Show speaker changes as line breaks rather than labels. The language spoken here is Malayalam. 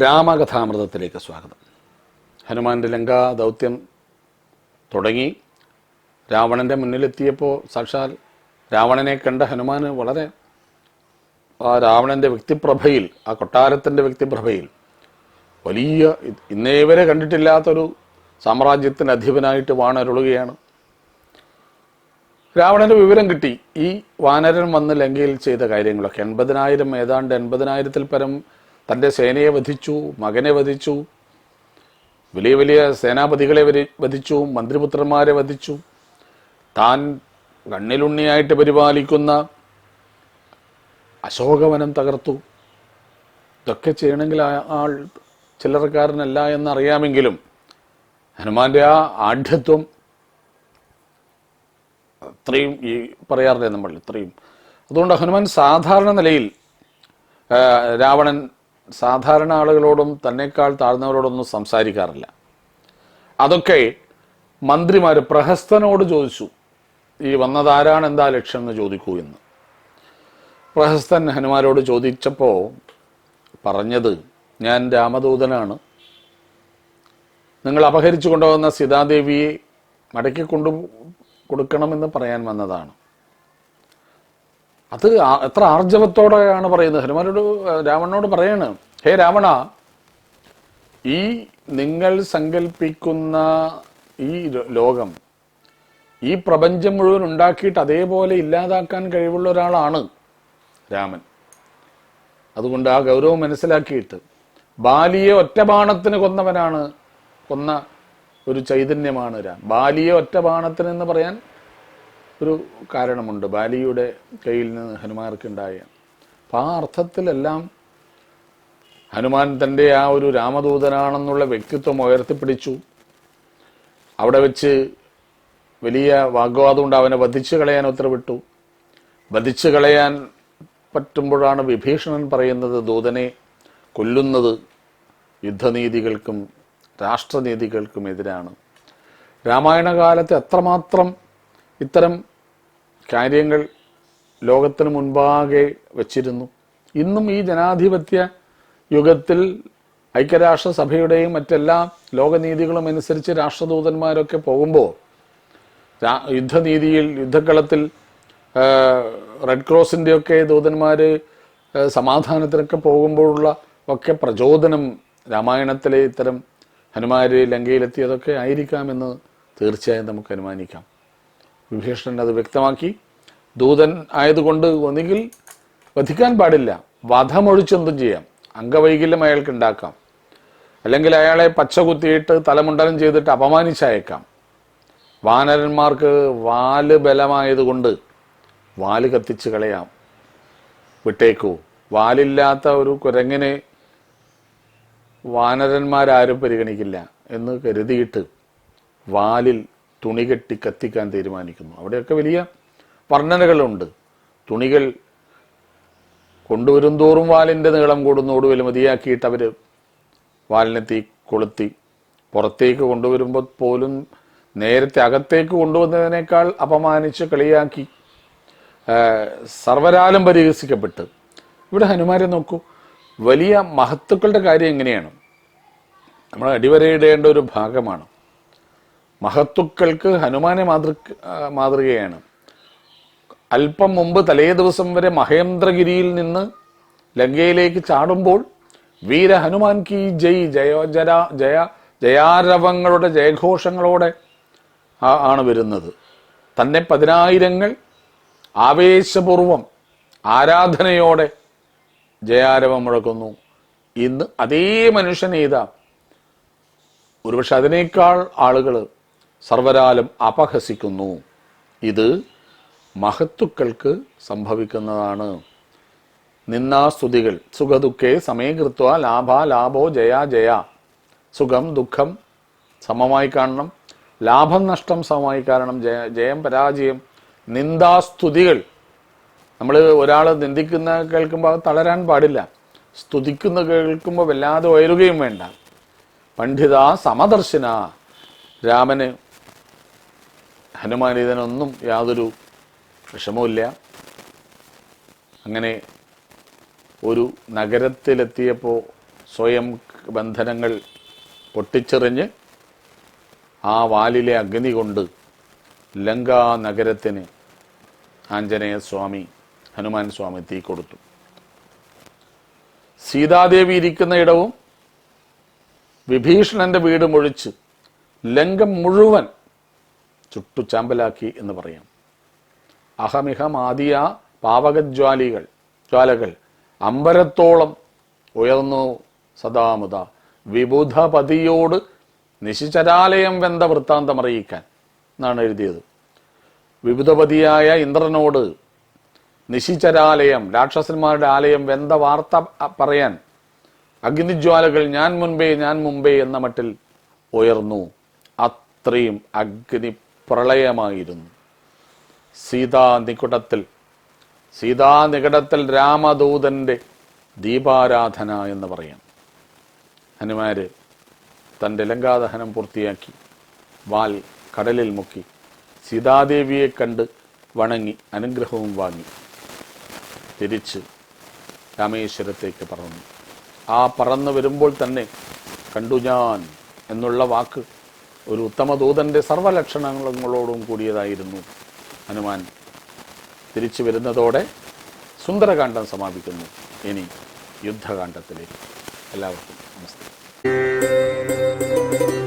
രാമകഥാമൃതത്തിലേക്ക് സ്വാഗതം. ഹനുമാന്റെ ലങ്കാ ദൗത്യം തുടങ്ങി. രാവണന്റെ മുന്നിലെത്തിയപ്പോൾ സാക്ഷാൽ രാവണനെ കണ്ട ഹനുമാന് വളരെ ആ രാവണന്റെ വ്യക്തിപ്രഭയിൽ ആ കൊട്ടാരത്തിന്റെ വ്യക്തിപ്രഭയിൽ വലിയ ഇന്നേവരെ കണ്ടിട്ടില്ലാത്തൊരു സാമ്രാജ്യത്തിന് അധിപനായിട്ട് വാണരുളുകയാണ്. രാവണന് വിവരം കിട്ടി. ഈ വാനരൻ വന്ന് ലങ്കയിൽ ചെയ്ത കാര്യങ്ങളൊക്കെ എൺപതിനായിരം ഏതാണ്ട് എൺപതിനായിരത്തിൽ പരം തന്റെ സേനയെ വധിച്ചു മകനെ വധിച്ചു വലിയ വലിയ സേനാപതികളെ വധിച്ചു മന്ത്രിപുത്രന്മാരെ വധിച്ചു. താൻ കണ്ണിലുണ്ണിയായിട്ട് പരിപാലിക്കുന്ന അശോകവനം തകർത്തു. ഇതൊക്കെ ചെയ്യണമെങ്കിൽ ആൾ ചില്ലറക്കാരനല്ല എന്നറിയാമെങ്കിലും ഹനുമാന്റെ ആ ആഢ്യത്വം അത്രയും ഈ പറയാറില്ലേ നമ്മൾ ഇത്രയും. അതുകൊണ്ട് ഹനുമാൻ സാധാരണ നിലയിൽ രാവണൻ സാധാരണ ആളുകളോടും തന്നെക്കാൾ താഴ്ന്നവരോടൊന്നും സംസാരിക്കാറില്ല. അതൊക്കെ മന്ത്രിമാർ പ്രഹസ്തനോട് ചോദിച്ചു. ഈ വന്നതാരാണ് എന്താ ലക്ഷ്യം എന്ന് ചോദിക്കൂ എന്ന്. പ്രഹസ്തൻ ഹനുമാരോട് ചോദിച്ചപ്പോൾ പറഞ്ഞത് ഞാൻ രാമദൂതനാണ്. നിങ്ങൾ അപഹരിച്ചു കൊണ്ടുവന്ന സീതാദേവിയെ മടക്കി കൊണ്ടു കൊടുക്കണമെന്ന് പറയാൻ വന്നതാണ്. അത് എത്ര ആർജവത്തോടെയാണ് പറയുന്നത്. ഹനുമാനോട് രാവണനോട് പറയാണ് ഹേ രാവണ ഈ നിങ്ങൾ സങ്കല്പിക്കുന്ന ഈ ലോകം ഈ പ്രപഞ്ചം മുഴുവൻ ഉണ്ടാക്കിയിട്ട് അതേപോലെ ഇല്ലാതാക്കാൻ കഴിവുള്ള ഒരാളാണ് രാമൻ. അതുകൊണ്ട് ആ ഗൗരവം മനസ്സിലാക്കിയിട്ട് ബാലിയെ ഒറ്റ ബാണത്തിന് കൊന്നവനാണ് കൊന്ന ഒരു ചൈതന്യമാണ് രാം ബാലിയെ ഒറ്റ ബാണത്തിന് എന്ന് പറയാൻ ഒരു കാരണമുണ്ട്. ബാലിയുടെ കയ്യിൽ നിന്ന് ഹനുമാർക്കുണ്ടായ അപ്പം ആ അർത്ഥത്തിലെല്ലാം ഹനുമാൻ തന്റെ ആ ഒരു രാമദൂതനാണെന്നുള്ള വ്യക്തിത്വം ഉയർത്തിപ്പിടിച്ചു. അവിടെ വെച്ച് വലിയ വാഗ്വാദം കൊണ്ട് അവനെ വധിച്ചു കളയാൻ ഉത്തരവിട്ടു. വധിച്ചു കളയാൻ പറ്റുമ്പോഴാണ് വിഭീഷണൻ പറയുന്നത് ദൂതനെ കൊല്ലുന്നത് യുദ്ധനീതികൾക്കും രാഷ്ട്രനീതികൾക്കും എതിരാണ്. രാമായണ കാലത്ത് എത്രമാത്രം ഇത്തരം കാര്യങ്ങൾ ലോകത്തിന് മുൻപാകെ വച്ചിരുന്നു. ഇന്നും ഈ ജനാധിപത്യ യുഗത്തിൽ ഐക്യരാഷ്ട്രസഭയുടെയും മറ്റെല്ലാ ലോകനീതികളും അനുസരിച്ച് രാഷ്ട്രദൂതന്മാരൊക്കെ പോകുമ്പോൾ യുദ്ധനീതിയിൽ യുദ്ധക്കളത്തിൽ റെഡ് ക്രോസിന്റെയൊക്കെ ദൂതന്മാർ സമാധാനത്തിനൊക്കെ പോകുമ്പോഴുള്ള ഒക്കെ പ്രചോദനം രാമായണത്തിലെ ഇത്തരം ഹനുമാര് ലങ്കയിലെത്തിയതൊക്കെ ആയിരിക്കാമെന്ന് തീർച്ചയായും നമുക്ക് അനുമാനിക്കാം. വിഭീഷണൻ അത് വ്യക്തമാക്കി. ദൂതൻ ആയതുകൊണ്ട് ഒന്നുകിൽ വധിക്കാൻ പാടില്ല വധമൊഴിച്ചെന്തും ചെയ്യാം അംഗവൈകല്യം അയാൾക്ക് ഉണ്ടാക്കാം. അല്ലെങ്കിൽ അയാളെ പച്ച കുത്തിയിട്ട് തലമുണ്ടനം ചെയ്തിട്ട് അപമാനിച്ചയക്കാം. വാനരന്മാർക്ക് വാൽ ബലമായതുകൊണ്ട് വാൽ കത്തിച്ച് കളയാം. വിട്ടേക്കൂ വാലില്ലാത്ത ഒരു കുരങ്ങിനെ വാനരന്മാരാരും പരിഗണിക്കില്ല എന്ന് കരുതിയിട്ട് വാലിൽ തുണി കെട്ടി കത്തിക്കാൻ തീരുമാനിക്കുന്നു. അവിടെയൊക്കെ വലിയ വർണനകളുണ്ട്. തുണികൾ കൊണ്ടുവരും തോറും വാലിന്റെ നീളം കൂടുന്നു ഒടുവിൽ മതിയാക്കിയിട്ട് അവർ വാലിനെ തീ കൊളുത്തി പുറത്തേക്ക് കൊണ്ടുവരുമ്പോൾ പോലും നേരത്തെ അകത്തേക്ക് കൊണ്ടുവന്നതിനേക്കാൾ അപമാനിച്ച് കളിയാക്കി സർവരാലും പരിഹസിക്കപ്പെട്ട്. ഇവിടെ ഹനുമാരെ നോക്കൂ. വലിയ മഹത്തുക്കളുടെ കാര്യം എങ്ങനെയാണ്? നമ്മൾ അടിവരയിടേണ്ട ഒരു ഭാഗമാണ്. മഹത്തുക്കൾക്ക് ഹനുമാനെ മാതൃ മാതൃകയാണ്. അല്പം മുമ്പ് തലേ ദിവസം വരെ മഹേന്ദ്രഗിരിയിൽ നിന്ന് ലങ്കയിലേക്ക് ചാടുമ്പോൾ വീര ഹനുമാൻ കി ജയ് ജയ ജര ജയ ജയാരവങ്ങളുടെ ജയഘോഷങ്ങളോടെ ആണ് വരുന്നത്. തന്നെ പതിനായിരങ്ങൾ ആവേശപൂർവം ആരാധനയോടെ ജയാരവം മുഴക്കുന്നു. ഇന്ന് അതേ മനുഷ്യനേതാ ഒരുപക്ഷെ അതിനേക്കാൾ ആളുകൾ സർവരാലും അപഹസിക്കുന്നു. ഇത് മഹത്തുക്കൾക്ക് സംഭവിക്കുന്നതാണ്. നിന്നാസ്തുതികൾ സുഖദുഃഖേ സമയകൃത്വ ലാഭ ലാഭോ ജയ ജയ. സുഖം ദുഃഖം സമമായി കാണണം. ലാഭം നഷ്ടം സമമായി കാരണം ജയ ജയം പരാജയം. നിന്ദാസ്തുതികൾ. നമ്മൾ ഒരാൾ നിന്ദിക്കുന്ന കേൾക്കുമ്പോൾ തളരാൻ പാടില്ല. സ്തുതിക്കുന്ന കേൾക്കുമ്പോൾ വല്ലാതെ ഉയരുകയും വേണ്ട. പണ്ഡിത സമദർശന. രാമന് ഹനുമാൻ ഇതിനൊന്നും യാതൊരു വിഷമവുമില്ല. അങ്ങനെ ഒരു നഗരത്തിലെത്തിയപ്പോൾ സ്വയം ബന്ധനങ്ങൾ പൊട്ടിച്ചെറിഞ്ഞ് ആ വാലിലെ അഗ്നി കൊണ്ട് ലങ്കാ നഗരത്തിന് ആഞ്ജനേയ സ്വാമി ഹനുമാൻ സ്വാമി തീ കൊടുത്തു. സീതാദേവി ഇരിക്കുന്ന ഇടവും വിഭീഷണന്റെ വീട് ഒഴിച്ച് ലങ്കം മുഴുവൻ ചുട്ടുചാമ്പലാക്കി എന്ന് പറയാം. അഹമിഹമാദിയ പാവകജ്വാലികൾ ജ്വാലകൾ അമ്പരത്തോളം ഉയർന്നു സദാമുത വിബുധപതിയോട് നിശിചരാലയം വെന്ത വൃത്താന്തം അറിയിക്കാൻ എന്നാണ് എഴുതിയത്. വിബുധപതിയായ ഇന്ദ്രനോട് നിശിചരാലയം രാക്ഷസന്മാരുടെ ആലയം വെന്ത വാർത്ത പറയാൻ അഗ്നിജ്വാലകൾ ഞാൻ മുൻപേ ഞാൻ മുമ്പേ എന്ന മട്ടിൽ ഉയർന്നു. അത്രയും അഗ്നി പ്രളയമായിരുന്നു. സീതാ നികുടത്തിൽ സീതാ നികടത്തിൽ രാമദൂതന്റെ ദീപാരാധന എന്ന് പറയാം. ഹനുമാര് തന്റെ ലങ്കാദഹനം പൂർത്തിയാക്കി വാൽ കടലിൽ മുക്കി സീതാദേവിയെ കണ്ട് വണങ്ങി അനുഗ്രഹവും വാങ്ങി തിരിച്ച് രാമേശ്വരത്തേക്ക് പറന്നു. ആ പറന്നു വരുമ്പോൾ തന്നെ കണ്ടു ഞാൻ എന്നുള്ള വാക്ക് ഒരു ഉത്തമ ദൂതന്റെ സർവലക്ഷണങ്ങളോടും കൂടിയതായിരുന്നു ഹനുമാൻ. തിരിച്ചു വരുന്നതോടെ സുന്ദരകാന്ഡം സമാപിക്കുന്നു. ഇനി യുദ്ധകാന്ഡത്തിലേക്ക്. എല്ലാവർക്കും നമസ്തേ